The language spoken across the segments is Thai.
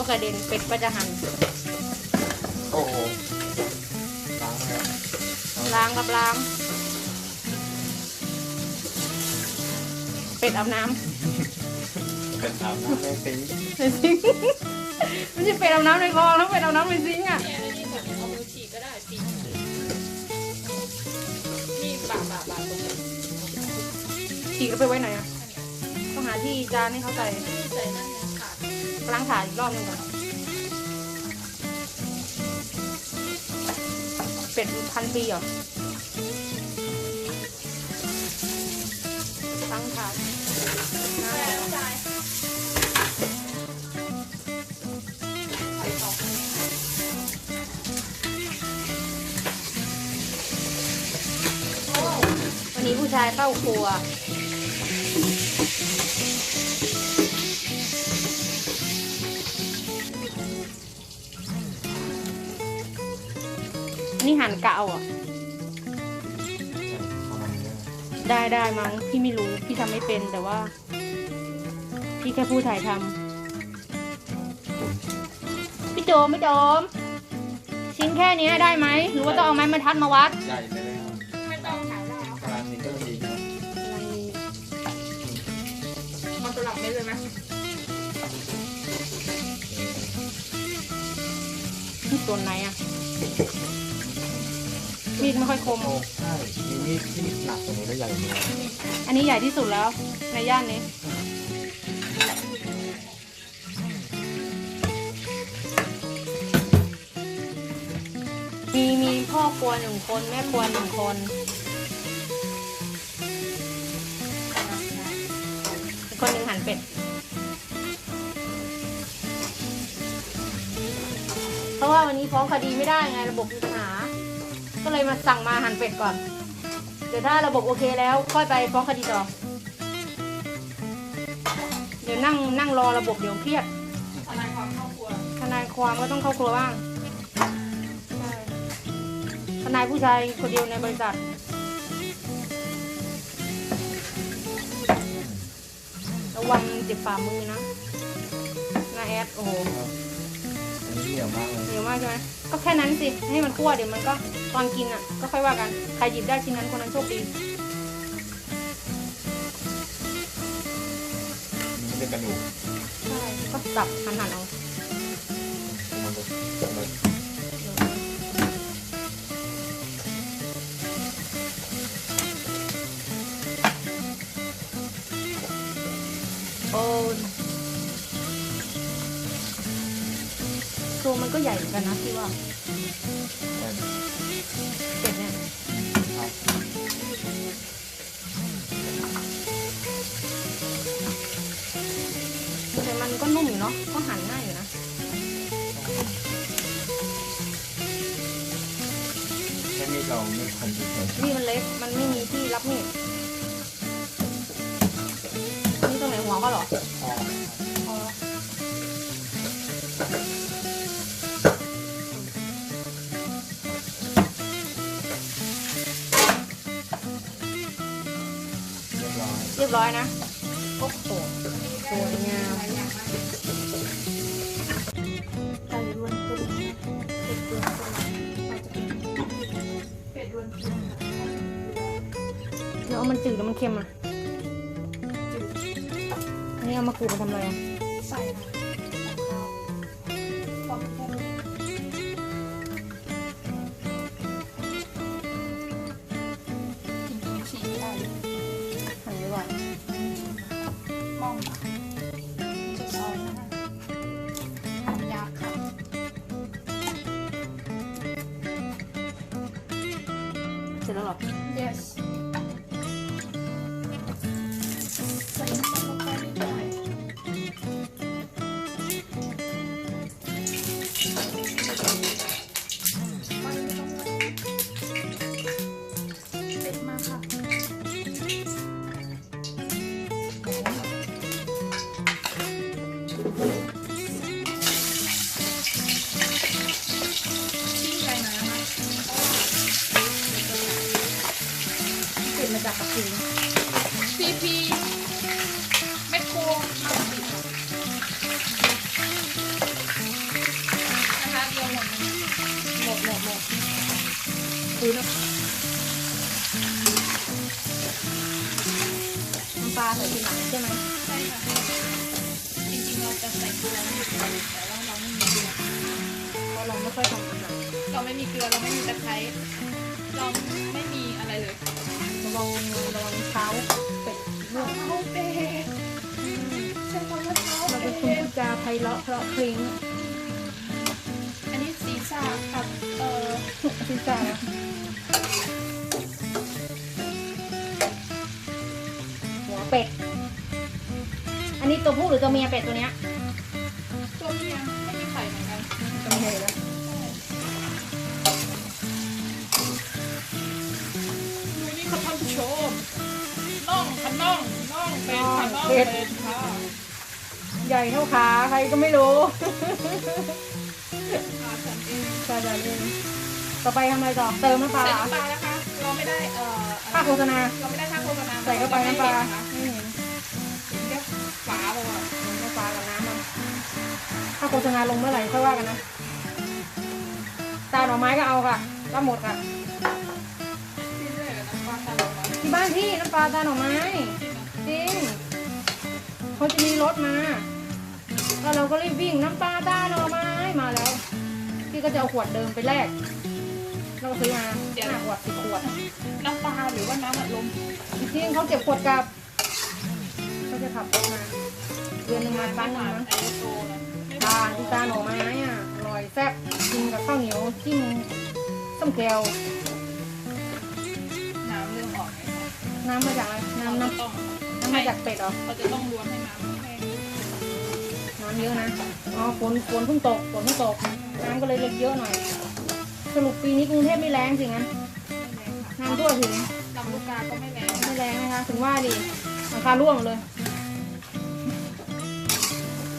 ก็กระเด็นเป็ดก็จะหันโอ้โหล้างแล้วล้างกับล้าง เป็ดอาบน้เป็นอาบน้ำในซิงค์ำในซิงค์ไม่ใช่เป็ดอาบน้ำในคลองนะเป็ดอาบน้ำในซิงค์อะเนี่ยแล้วนี่แบบเอามือฉีกก็ได้ฉีกนี่บาบาบาตรงนี้ฉีกเอาไปไว้ไหนอะต้องหาที่จานให้เขาใส่ใส่นั่นเนี่ยขาด ล้างถาอีกรอบหนึงก่อนเป็ดพันปีเหรอล้างถาดใช่แล้วใช่ใส่สองวันนี้ผู้ชายเข้าครัว นนี้หั่นกะเอาอะประมาณนี้ได้ได้มั้งพี่ไม่รู้ พี่ทำไม่เป็นแต่ว่า พี่แค่ผู้ถ่ายทำพี่โจมพี่โจม ชิ้นแค่เนี้ยได้ไหมหรือว่าต้องเอาไม้บรรทัดมาวัด ใหญ่ไปเลยครับไม่ต้องขายแล้วขนาดนี้ก็ดีครับมันสลับได้เลยไหมมีดตัวไหนอะ มีดไม่ค่อยคม ใช่มีมีดที่หนักกว่านี้ก็ใหญ่เลยอันนี้ใหญ่ที่สุดแล้วในย่านนี้ มีมีพ่อครัวหนึ่งคนแม่ครัวหนึ่งคน คนหนึ่งหั่นเป็ด เพราะว่าวันนี้ฟ้องคดีไม่ได้ไงระบบมีปัญหา ก็เลยมาสั่งมาหั่นเป็ดก่อน เดี๋ยวถ้าระบบโอเคแล้ว ค่อยไปฟ้องคดีต่อ เดี๋ยวนั่งนั่งรอระบบเดี๋ยวเครียดทนายความครอบครัวทนายความก็ต้องเข้าครัวบ้างใช่ทนายผู้ชายคนเดียวในบริษัทระวังเจ็บฝ่ามือนะนาแอดโอ้โห เหนียวมากเลยเหนียวมากใช่ไหมก็แค่นั้นสิ ให้มันคั่วเดี๋ยวมันก็ตอนกินอะ ก็ค่อยว่ากัน ใครหยิบได้ชิ้นนั้นคนนั้นโชคดีนี่เป็นกระดูกใช่ก็สับหันหันๆเอามันจะมันโอ้ ตัวมันก็ใหญ่เหมือนกันนะพี่ว่าเป็นเป็ดเนี่ยครับแต่มันก็นุ่มอยู่เนาะก็หั่นง่ายอยู่นะแค่นี้เราไม่คมเฉยนี่มันเล็กมันไม่มีที่รับมีดนี่ตรงไหนหัวก็เหรอๆพออ๋อ ยบร้อยนะโอ้โหสวยงามหลายอย่างมากไก่ล้วนตัวนี้เป็ดล้วนตัวนี้เราจะกินเป็ดรวนเดี๋ยวเอามันจืดแล้วมันเค็มอะนี่เอามาขูดมาทำอะไรอะใส่ เสร็จ อีพีแม่ครัวมนะคะเดียวหมดหมดหมดหมดดูนะน้ำปลาใส่ทีหลังใช่ไหมใช่ค่ะจริงๆเราจะใส่เกลือแต่ว่าเราไม่มีเกลือเพราะเราไม่ค่อยทำอาหเราไม่มีเกลือเราไม่มีตะไคร้เราไม่มีอะไรเลยระวังระวังเท้า ท้าเป๊ะใช้คำว่าเท้าเราเป็เป็นคนดพูดจาไพเราะเพราะพริ้งอันนี้ศีรษะกับเอ่อศีรษะหัวเป็ด อันนี้ตัวผู้หรือตัวเมียเป็ดตัวเนี้ย เป็นค่ะน่องเป็นค่ะใหญ่เท่าขาใครก็ไม่รู้อาฉันเองใช่ใช่เองต่อไปทำอะไรต่อเติมน้ำปลาใส่น้ำปลานะคะเราไม่ได้เอ่อค่าโฆษณาเราไม่ได้ค่าโฆษณาใส่เข้าไปน้ำปลาเรไม่เห็นไม่เห็นนะคะเดี๋ยวฝาไปก่อนน้ำปลากับน้ำมันถ้าโฆษณาลงเมื่อไหร่ค่อยว่ากันนะตาหน่อไม้ก็เอาค่ะก็หมดค่ะที่เรื่อยกับน้ำปลาตาลงมาที่บ้านพี่น้ำปลาตาหน่อไม้จ ริงเขาจะมีรถมาแล้วเราก็รีบวิ่งน้ำปลาตาหน่อไม้มาแล้วพี่ก็จะเอาขวดเดิมไปแลกเราก็ซื้อมาห้าขวดสิบขวด น้ำปลาหรือว่าน้ำอัดลมจริงๆเขาเก็บขวดกลับเขาจะขับรถมาเดือนหนึ่งมาครั้งหนึงมั้งไอโตนะไม่ทานที่ตาหน่อไม้อะอร่อยแซ่บกินกับข้าวเหนียวจิ้มส้มแก้วน้ำเรื่องออกไงคะน้ำมาจากอะไรน้ำเราน้จะต้องำน้ำมาจากเป็ดเหรอเราจะต้องรวนให้น้ำแห้งน้ำเยอะนะ อ๋อฝนฝนเพิ่งตกฝนเพิ่งตก น้ำก็เลยเล็กเยอะหน่อย สรุปปีนี้กรุงเทพไม่แรงจริงนะน้ำทั่วถึงลำลูกกาก็ไม่แรงไม่แรงนะคะ ถึงว่าดิหลังคาร่วงเลย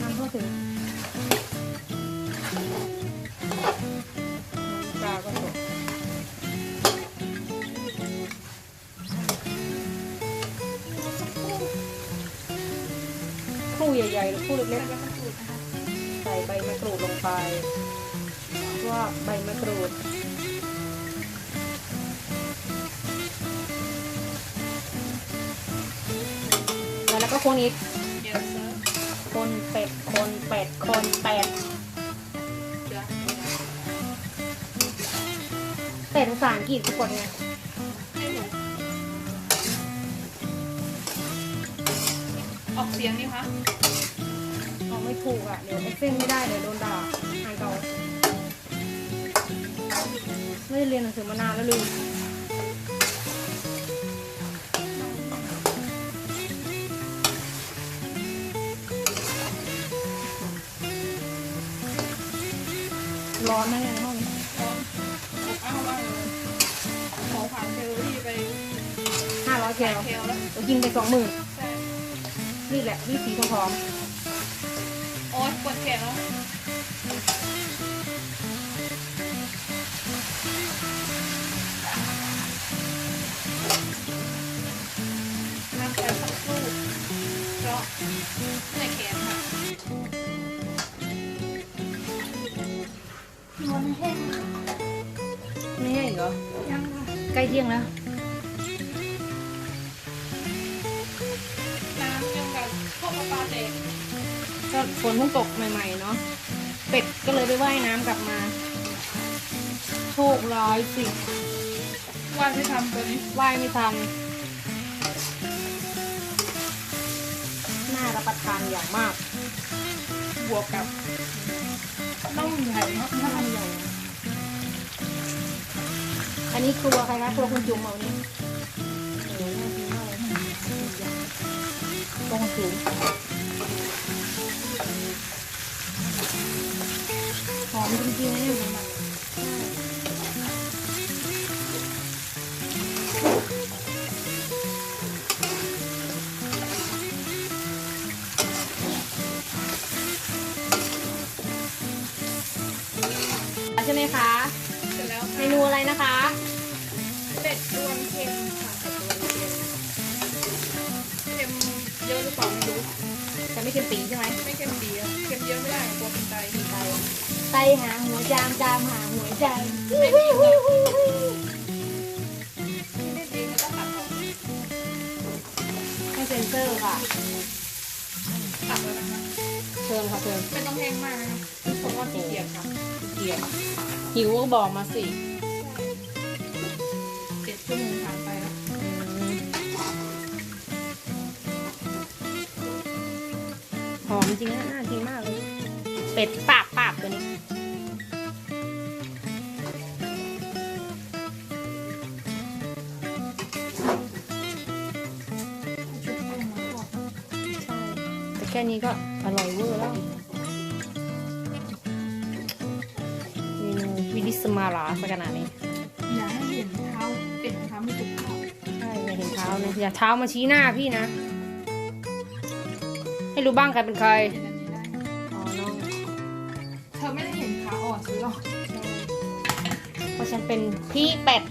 น้ำทั่วถึง คู่ใหญ่ๆหรือคู่เล็กๆใส่ใบมะกรูดลงไปว่าใบมะกรูดแล้วก็คนอีกคนเป็ดคนเป็ดคนเป็ดเยอะเป็ดภาษาอังกฤษทุกคนไง ออกเสียงนี่คะเอาไม่ถูกอะ เดี๋ยวเอ็กเซนไม่ได้เดี๋ยวโดนด่าอายเขาไม่ได้เรียนหนังสือมานานแล้วลืมร้อนไหมเนี่ยในห้องนี้ร้อนอบอ้าวมากเลยหมอผ่านเทลที่ไปห้าร้อยแคลเทลแล้วเรากินไปสองหมื่นใช่ นี่แหละนี่สีทองโอ๊ยปวดแขนแล้วนั่งไปสักครู่เพราะในแขนค่ะนอนแห้งๆไม่ใช่อีกเหรอยังค่ะใกล้เที่ยงแล้ว ก็ฝนเพิ่งตกใหม่ๆเนาะเป็ดก็เลยไปว่ายน้ำกลับมา โชคร้ายสิว่าที่ทำตัวนี้ว่ายไม่ทันน่ารับประทานอย่างมาก บวกกับน่องใหญ่เนาะน่าใหญ่อันนี้ครัวใครคะครัวคุณจุ๋มเอานี่โอ้โหน่ากินมากเลยตรงสูง หอมจริงๆนะเนี่ย ไม่เค็มปีใช่ไหมไม่เค็มปีอะเค็มเยอะไม่ได้กลัวเป็นไตไตไตหาหัวจามจามหาหัวใจไม่มีหรอกให้เซ็นเซอร์ค่ะตัดแล้วนะคะเชิญค่ะเชิญเป็นต้องแห้งมากนะคะเพราะว่าเกียจค่ะเกียจหิวก็บอกมาสิเจ็ดชั่วโมงค่ะ จริงนะน่ากินมากเลย เป็ดปาบปาบตัวนี้ชุดแป้งมาบอกใช่แต่แค่นี้ก็อร่อยเวอร์แล้วเมนูวิลิสมาลาสักขนาดนี้ อย่าให้เห็นเท้าเป็ดนะคะไม่ถูกเท้าใช่อย่าเห็นเท้านะอย่าเท้ามาชี้หน้าพี่นะ ให้รู้บ้างใครเป็นใครเห็นอันนี้ได้อ๋อน้องเธอไม่ได้เห็นขาอ่อนซื้อหรอกเพราะฉันเป็นพี่เป็ด